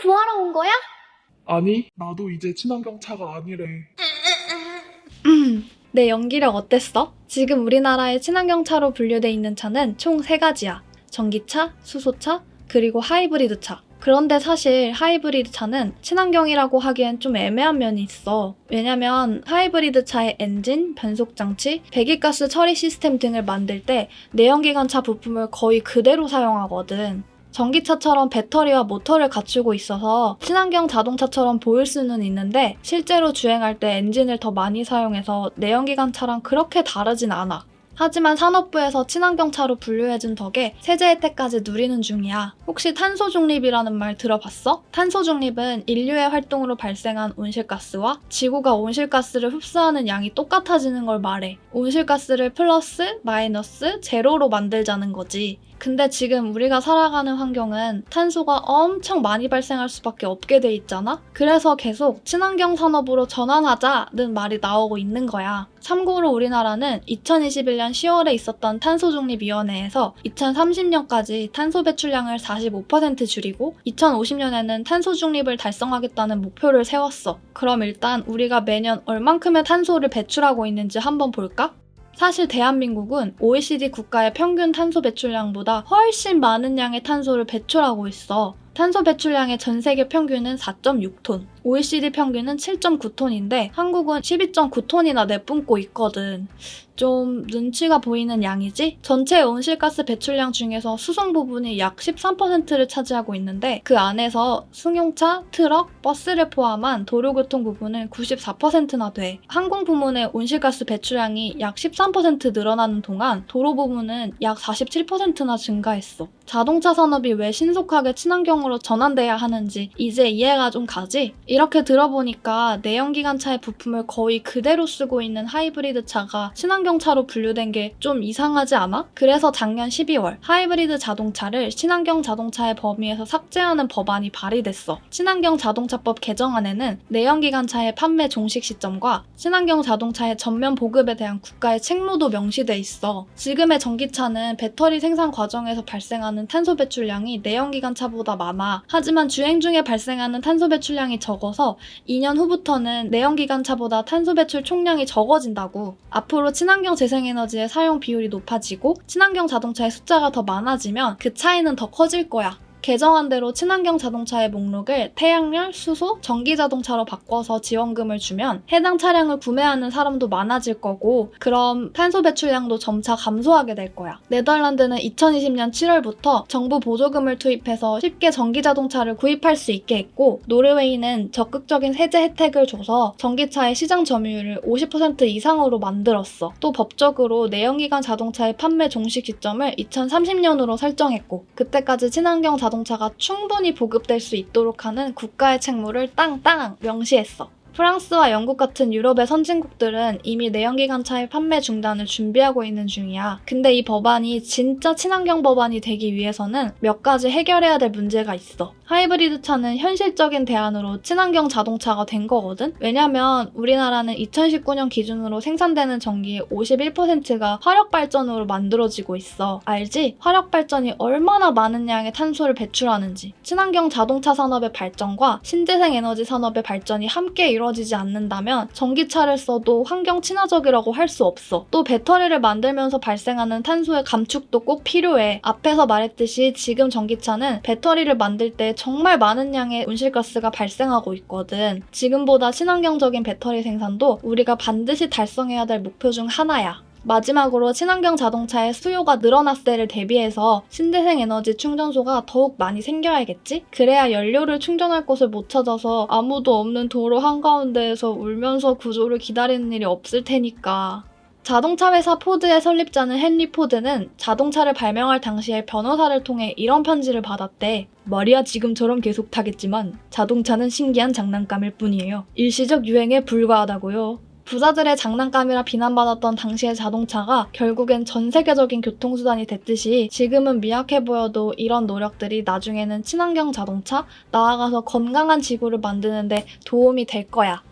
구하러 온 거야? 아니, 나도 이제 친환 경 차가 아니래. 음, 내 연기력 어땠어? 지금 우리나라의 친환경 차로 분류돼 있는 차는 총 3가지야. 전기차, 수소차, 그리고 하이브리드 차. 그런데 사실 하이브리드 차는 친환경이라고 하기엔 좀 애매한 면이 있어. 왜냐면 하이브리드 차의 엔진, 변속 장치, 배기가스 처리 시스템 등을 만들 때 내연기관차 부품을 거의 그대로 사용하거든. 전기차처럼 배터리와 모터를 갖추고 있어서 친환경 자동차처럼 보일 수는 있는데 실제로 주행할 때 엔진을 더 많이 사용해서 내연기관 차랑 그렇게 다르진 않아. 하지만 산업부에서 친환경 차로 분류해준 덕에 세제 혜택까지 누리는 중이야. 혹시 탄소 중립이라는 말 들어봤어? 탄소 중립은 인류의 활동으로 발생한 온실가스와 지구가 온실가스를 흡수하는 양이 똑같아지는 걸 말해. 온실가스를 플러스, 마이너스, 제로로 만들자는 거지. 근데 지금 우리가 살아가는 환경은 탄소가 엄청 많이 발생할 수밖에 없게 돼 있잖아? 그래서 계속 친환경 산업으로 전환하자는 말이 나오고 있는 거야. 참고로 우리나라는 2021년 10월에 있었던 탄소중립위원회에서 2030년까지 탄소 배출량을 45% 줄이고 2050년에는 탄소 중립을 달성하겠다는 목표를 세웠어. 그럼 일단 우리가 매년 얼만큼의 탄소를 배출하고 있는지 한번 볼까? 사실 대한민국은 OECD 국가의 평균 탄소 배출량보다 훨씬 많은 양의 탄소를 배출하고 있어. 탄소 배출량의 전 세계 평균은 4.6톤, OECD 평균은 7.9톤인데 한국은 12.9톤이나 내뿜고 있거든. 좀 눈치가 보이는 양이지? 전체 온실가스 배출량 중에서 수송 부분이 약 13%를 차지하고 있는데 그 안에서 승용차, 트럭, 버스를 포함한 도로교통 부분은 94%나 돼. 항공 부문의 온실가스 배출량이 약 13% 늘어나는 동안 도로 부문은 약 47%나 증가했어. 자동차 산업이 왜 신속하게 친환경으로 전환돼야 하는지 이제 이해가 좀 가지? 이렇게 들어보니까 내연기관 차의 부품을 거의 그대로 쓰고 있는 하이브리드 차가 친환경 차로 분류된 게 좀 이상하지 않아? 그래서 작년 12월 하이브리드 자동차를 친환경 자동차의 범위에서 삭제하는 법안이 발의됐어. 친환경 자동차법 개정안에는 내연기관차의 판매 종식 시점과 친환경 자동차의 전면 보급에 대한 국가의 책무도 명시돼 있어. 지금의 전기차는 배터리 생산 과정에서 발생하는 탄소 배출량이 내연기관차보다 많아. 하지만 주행 중에 발생하는 탄소 배출량이 적어서 2년 후부터는 내연기관차보다 탄소 배출 총량이 적어진다고. 앞으로 친환경 재생에너지의 사용 비율이 높아지고 친환경 자동차의 숫자가 더 많아지면 그 차이는 더 커질 거야. 개정안 대로 친환경 자동차의 목록을 태양열, 수소, 전기 자동차로 바꿔서 지원금을 주면 해당 차량을 구매하는 사람도 많아질 거고 그럼 탄소 배출량도 점차 감소하게 될 거야. 네덜란드는 2020년 7월부터 정부 보조금을 투입해서 쉽게 전기 자동차를 구입할 수 있게 했고 노르웨이는 적극적인 세제 혜택을 줘서 전기차의 시장 점유율을 50% 이상으로 만들었어. 또 법적으로 내연기관 자동차의 판매 종식 시점을 2030년으로 설정했고 그때까지 친환경 자동차 가 충분히 보급될 수 있도록 하는 국가의 책무를 땅땅 명시했어. 프랑스와 영국 같은 유럽의 선진국들은 이미 내연기관 차의 판매 중단을 준비하고 있는 중이야. 근데 이 법안이 진짜 친환경 법안이 되기 위해서는 몇 가지 해결해야 될 문제가 있어. 하이브리드 차는 현실적인 대안으로 친환경 자동차가 된 거거든? 왜냐면 우리나라는 2019년 기준으로 생산되는 전기의 51%가 화력발전으로 만들어지고 있어. 알지? 화력발전이 얼마나 많은 양의 탄소를 배출하는지. 친환경 자동차 산업의 발전과 신재생 에너지 산업의 발전이 함께 이루어 지지 않는다면 전기차를 써도 환경 친화적이라고 할 수 없어. 또 배터리를 만들면서 발생하는 탄소의 감축도 꼭 필요해. 앞에서 말했듯이 지금 전기차는 배터리를 만들 때 정말 많은 양의 온실가스가 발생하고 있거든. 지금보다 친환경적인 배터리 생산도 우리가 반드시 달성해야 될 목표 중 하나야. 마지막으로 친환경 자동차의 수요가 늘어났을 때를 대비해서 신재생 에너지 충전소가 더욱 많이 생겨야겠지? 그래야 연료를 충전할 곳을 못 찾아서 아무도 없는 도로 한가운데에서 울면서 구조를 기다리는 일이 없을 테니까. 자동차 회사 포드의 설립자는 헨리 포드는 자동차를 발명할 당시에 변호사를 통해 이런 편지를 받았대. 말이야 지금처럼 계속 타겠지만 자동차는 신기한 장난감일 뿐이에요. 일시적 유행에 불과하다고요. 부자들의 장난감이라 비난받았던 당시의 자동차가 결국엔 전 세계적인 교통수단이 됐듯이 지금은 미약해 보여도 이런 노력들이 나중에는 친환경 자동차, 나아가서 건강한 지구를 만드는데 도움이 될 거야.